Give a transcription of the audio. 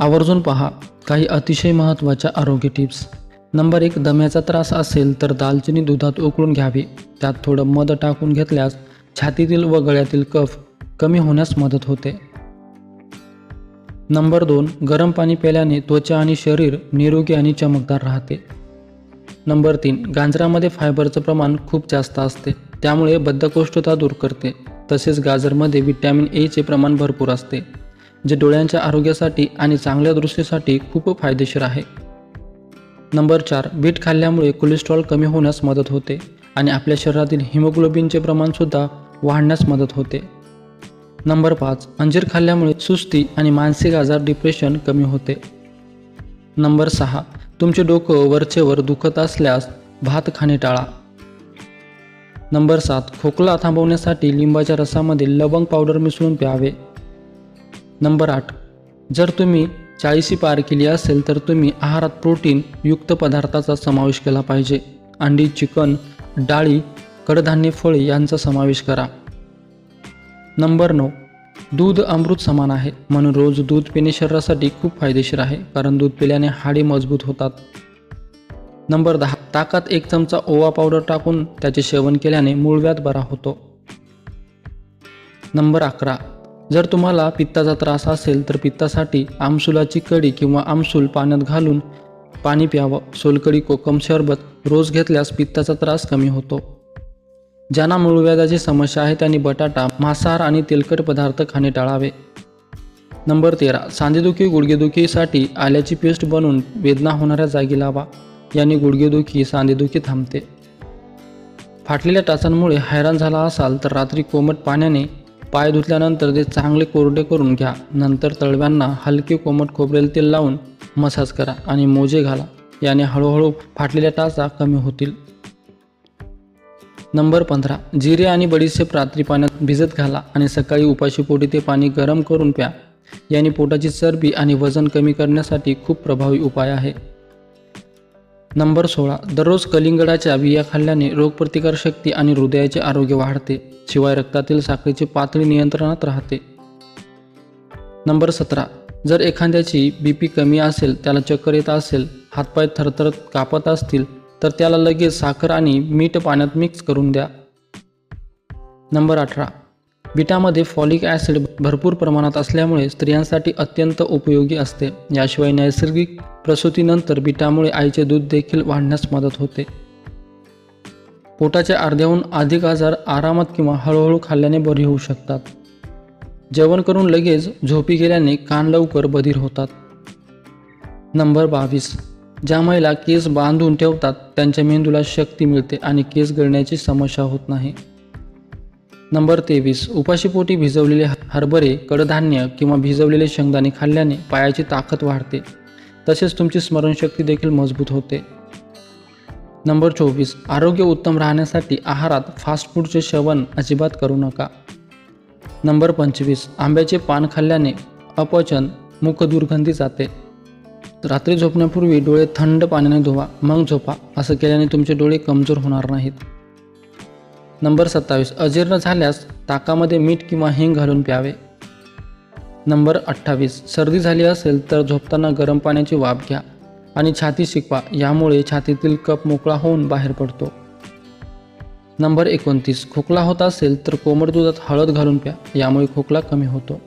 आवर्जून पहा. काही अतिशय महत्त्वाच्या आरोग्य टिप्स. नंबर एक दम्याचा त्रास असेल तर दालचिनी दुधात उकळून घ्यावी. त्यात थोडं मध टाकून घेतल्यास छातीतील व गळ्यातील कफ कमी होण्यास मदत होते. नंबर दोन गरम पाणी प्याल्याने त्वचा आणि शरीर निरोगी आणि चमकदार राहते. नंबर तीन गाजरामध्ये फायबरचं प्रमाण खूप जास्त असते. त्यामुळे बद्धकोष्ठता दूर करते. तसेच गाजरमध्ये व्हिटॅमिन एचे प्रमाण भरपूर असते. जे डोळ्यांच्या आरोग्यासाठी आणि चांगल्या दृष्टीसाठी खूप फायदेशीर आहे. नंबर चार बीट खाल्ल्यामुळे कोलेस्ट्रॉल कमी होण्यास मदत होते आणि आपल्या शरीरातील हिमोग्लोबिनचे प्रमाणसुद्धा वाढण्यास मदत होते. नंबर पाच अंजीर खाल्ल्यामुळे सुस्ती आणि मानसिक आजार डिप्रेशन कमी होते. नंबर सहा तुमचे डोकं वरचेवर दुखत असल्यास भात खाणे टाळा. नंबर सात खोकला थांबवण्यासाठी लिंबाच्या रसामध्ये लवंग पावडर मिसळून प्यावे. नंबर आठ. जर तुम्ही चाळीसी पार केली असेल तर तुम्ही आहारात प्रोटीन युक्त पदार्थाचा समावेश केला पाहिजे. अंडी चिकन डाळी कडधान्य फळे यांचा समावेश करा. नंबर नऊ. दूध अमृत समान आहे. म्हणून रोज दूध पिणे शरीरासाठी खूप फायदेशीर आहे कारण दूध पिल्याने हाडे मजबूत होतात. नंबर दहा. ताकात एक चमचा ओवा पावडर टाकून त्याचे सेवन केल्याने मूळव्याध बरा होतो. नंबर अकरा. जर तुम्हाला पित्ताचा त्रास असेल तर पित्तासाठी आमसुलाची कढी किंवा आमसूल पाण्यात घालून पाणी प्यावं. सोलकडी कोकम सरबत रोज घेतल्यास पित्ताचा त्रास कमी होतो. ज्यांना मूळव्याधाची समस्या आहे त्यांनी बटाटा मांसाहार आणि तेलकट पदार्थ खाणे टाळावे. नंबर तेरा. सांधेदुखी गुडघेदुखीसाठी आल्याची पेस्ट बनवून वेदना होणाऱ्या जागी लावा. याने गुडघेदुखी सांधेदुखी थांबते. फाटलेल्या टाचांमुळे हैराण झाला असाल तर रात्री कोमट पाण्याने पाय धुतल्यानंतर ते चांगले कोरडे करून घ्या. नंतर तळव्यांना हलके कोमट खोबरेल तेल लावून मसाज करा आणि मोजे घाला. याने हळूहळू फाटलेल्या टाचा कमी होतील. नंबर पंधरा. जिरे आणि बडीशेप रात्री पाण्यात भिजत घाला आणि सकाळी उपाशीपोटी ते पाणी गरम करून प्या. याने पोटाची चरबी आणि वजन कमी करण्यासाठी खूप प्रभावी उपाय आहे. नंबर सोळा. दररोज कलिंगडाच्या बिया खाल्ल्याने रोगप्रतिकारशक्ती आणि हृदयाचे आरोग्य वाढते शिवाय रक्तातील साखरेची पातळी नियंत्रणात राहते. नंबर सतरा. जर एखाद्याची बी पी कमी असेल त्याला चक्कर येत असेल हातपाय थरथरत कापत असतील तर त्याला लगेच साखर आणि मीठ पाण्यात मिक्स करून द्या. नंबर अठरा. बिटामध्ये फॉलिक ॲसिड भरपूर प्रमाणात असल्यामुळे स्त्रियांसाठी अत्यंत उपयोगी असते. याशिवाय नैसर्गिक प्रसूतीनंतर बिटामुळे आईचे दूध देखील वाढण्यास मदत होते. पोटाच्या अर्ध्याहून अधिक आजार आरामात किंवा हळूहळू खाल्ल्याने बरे होऊ शकतात. जेवण करून लगेच झोपी गेल्याने कान लवकर बधीर होतात. नंबर बावीस. ज्या महिला केस बांधून ठेवतात त्यांच्या मेंदूला शक्ती मिळते आणि केस गळण्याची समस्या होत नाही. नंबर तेवीस उपाशीपोटी भिजवलेले हरभरे कडधान्य किंवा भिजवलेले शेंगदाणे खाल्ल्याने पायाची ताकद वाढते. तसेच तुमची स्मरणशक्ती देखील मजबूत होते. नंबर चोवीस आरोग्य उत्तम राहण्यासाठी आहारात फास्ट फूडचे सेवन अजिबात करू नका. नंबर पंचवीस आंब्याचे पान खाल्ल्याने अपचन मुख दुर्गंधी जाते. रात्री झोपण्यापूर्वी डोळे थंड पाण्याने धुवा मग झोपा असं केल्याने तुमचे डोळे कमजोर होणार नाहीत. नंबर सत्तावीस अजीर्ण झाल्यास ताकामध्ये मीठ किंवा हिंग घालून प्यावे. नंबर अठ्ठावीस सर्दी झाली असेल तर झोपताना गरम पाण्याची वाफ घ्या आणि छाती शिकवा यामुळे छातीतील कप मोकळा होऊन बाहेर पडतो. नंबर एकोणतीस खोकला होत असेल तर कोमट दुधात हळद घालून प्या यामुळे खोकला कमी होतो.